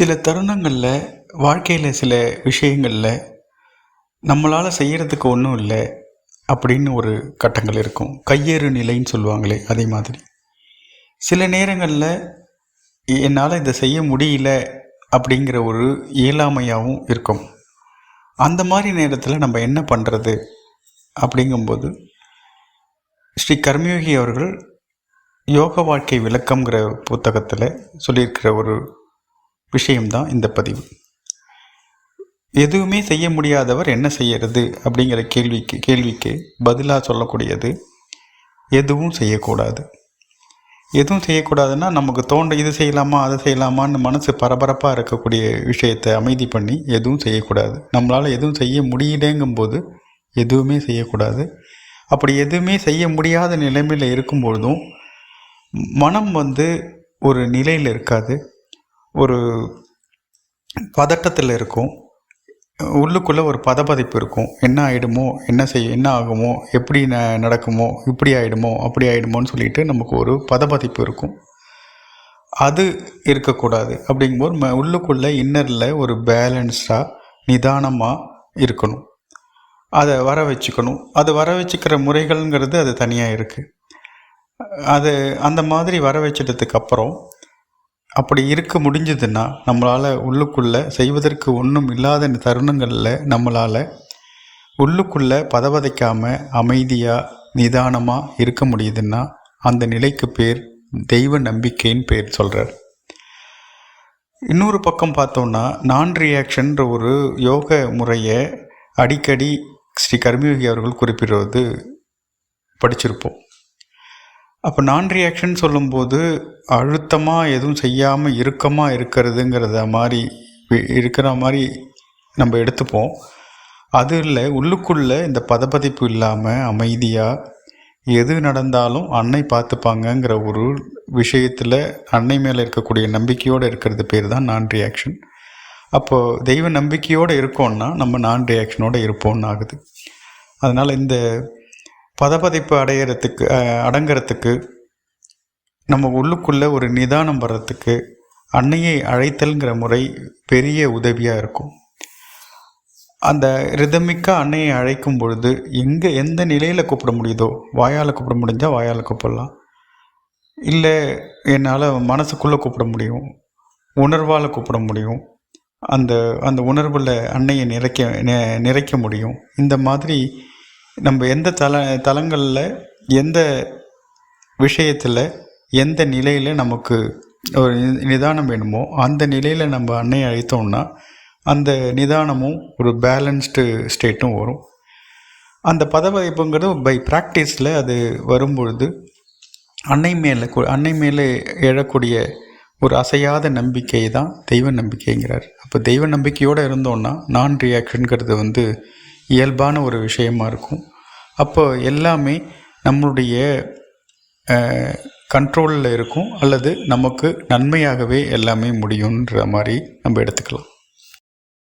சில தருணங்களில் வாழ்க்கையில் சில விஷயங்களில் நம்மளால் செய்கிறதுக்கு ஒன்றும் இல்லை அப்படின்னு ஒரு கட்டங்கள் இருக்கும். கையேறு நிலைன்னு சொல்லுவாங்களே அதே மாதிரி. சில நேரங்களில் என்னால் இதை செய்ய முடியல அப்படிங்கிற ஒரு இயலாமையாகவும் இருக்கும். அந்த மாதிரி நேரத்தில் நம்ம என்ன பண்ணுறது அப்படிங்கும்போது ஸ்ரீ கர்மயோகி அவர்கள் யோக வாழ்க்கை விளக்கம்ங்கிற புத்தகத்தில் சொல்லியிருக்கிற ஒரு விஷயம்தான் இந்த பதிவு. எதுவுமே செய்ய முடியாதவர் என்ன செய்யறது அப்படிங்கிற கேள்விக்கு கேள்விக்கு பதிலாக சொல்லக்கூடியது எதுவும் செய்யக்கூடாது. எதுவும் செய்யக்கூடாதுன்னா நமக்கு தோன்ற இது செய்யலாமா அதை செய்யலாமான்னு மனசு பரபரப்பாக இருக்கக்கூடிய விஷயத்தை அமைதி பண்ணி எதுவும் செய்யக்கூடாது. நம்மளால் எதுவும் செய்ய முடியலேங்கும்போது எதுவுமே செய்யக்கூடாது. அப்படி எதுவுமே செய்ய முடியாத நிலைமையில் இருக்கும்பொழுதும் மனம் வந்து ஒரு நிலையில் இருக்காது. ஒரு பதட்டத்தில் இருக்கும். உள்ளுக்குள்ளே ஒரு பதபதைப்பு இருக்கும். என்ன ஆகிடுமோ என்ன செய்ய என்ன ஆகுமோ எப்படி ந நடக்குமோ இப்படி ஆகிடுமோ அப்படி ஆகிடுமோன்னு சொல்லிட்டு நமக்கு ஒரு பதபதைப்பு இருக்கும். அது இருக்கக்கூடாது. அப்படிங்கும்போது ம உள்ளுக்குள்ளே இன்னரில் ஒரு பேலன்ஸ்டாக நிதானமாக இருக்கணும். அதை வர வச்சுக்கணும். அது வர வச்சுக்கிற முறைகள்ங்கிறது அது தனியாக இருக்குது அது அந்த மாதிரி வர வச்சிட்டதுக்கப்புறம் அப்படி இருக்க முடிஞ்சதுன்னா நம்மளால் உள்ளுக்குள்ளே செய்வதற்கு ஒன்றும் இல்லாத தருணங்களில் நம்மளால் உள்ளுக்குள்ளே பதவதைக்காமல் அமைதியாக நிதானமாக இருக்க முடியுதுன்னா அந்த நிலைக்கு பேர் தெய்வ நம்பிக்கைன்னு பேர் சொல்கிறார் இன்னொரு பக்கம் பார்த்தோன்னா நான் ரியாக்ஷன்ற ஒரு யோக முறையை அடிக்கடி ஸ்ரீ கர்மயோகி அவர்கள் குறிப்பிடுவது படிச்சிருப்போம். அப்போ நான் ரியாக்ஷன் சொல்லும்போது அழுத்தமாக எதுவும் செய்யாமல் இறுக்கமாக இருக்கிறதுங்கிறத மாதிரி இருக்கிற மாதிரி நம்ம எடுத்துப்போம். அது இல்லை உள்ளுக்குள்ளே இந்த பதப்பதிப்பு இல்லாமல் அமைதியாக எது நடந்தாலும் அன்னை பார்த்துப்பாங்கங்கிற ஒரு விஷயத்தில் அன்னை மேலே இருக்கக்கூடிய நம்பிக்கையோடு இருக்கிறது பேர் தான் நான் ரியாக்ஷன் அப்போது தெய்வ நம்பிக்கையோடு இருக்கோன்னா நம்ம நான் ரியாக்ஷனோடு இருப்போம்னு ஆகுது. அதனால் இந்த பதப்பதைப்பு அடையிறதுக்கு அடங்கிறதுக்கு நம்ம உள்ளுக்குள்ளே ஒரு நிதானம் வர்றதுக்கு அன்னையை அழைத்தல்ங்கிற முறை பெரிய உதவியாக இருக்கும். அந்த ரிதமிக்க அன்னையை அழைக்கும் பொழுது எங்கே எந்த நிலையில் கூப்பிட முடியுதோ வாயால் கூப்பிட முடிஞ்சால் வாயால் கூப்பிடலாம். இல்லை என்னால் மனசுக்குள்ளே கூப்பிட முடியும் உணர்வால் கூப்பிட முடியும் அந்த அந்த உணர்வில் அன்னையை நிறைக்க நிறைக்க முடியும். இந்த மாதிரி நம்ம எந்த தல தலங்களில் எந்த விஷயத்தில் எந்த நிலையில் நமக்கு ஒரு நிதானம் வேணுமோ அந்த நிலையில் நம்ம அன்னையை அழைத்தோம்னா அந்த நிதானமும் ஒரு பேலன்ஸ்டு ஸ்டேட்டும் வரும். அந்த பதவகைப்புங்கிறது பை ப்ராக்டிஸில் அது வரும்பொழுது அன்னை மேலே அன்னை மேலே எழக்கூடிய ஒரு அசையாத நம்பிக்கை தான் தெய்வ நம்பிக்கைங்கிறார். அப்போ தெய்வ நம்பிக்கையோடு இருந்தோன்னா நான் ரியாக்ஷனுங்கிறது வந்து இயல்பான ஒரு விஷயமா இருக்கும். அப்போ எல்லாமே நம்மளுடைய கண்ட்ரோலில் இருக்கும் அல்லது நமக்கு நன்மையாகவே எல்லாமே முடியுன்ற மாதிரி நம்ம எடுத்துக்கலாம்.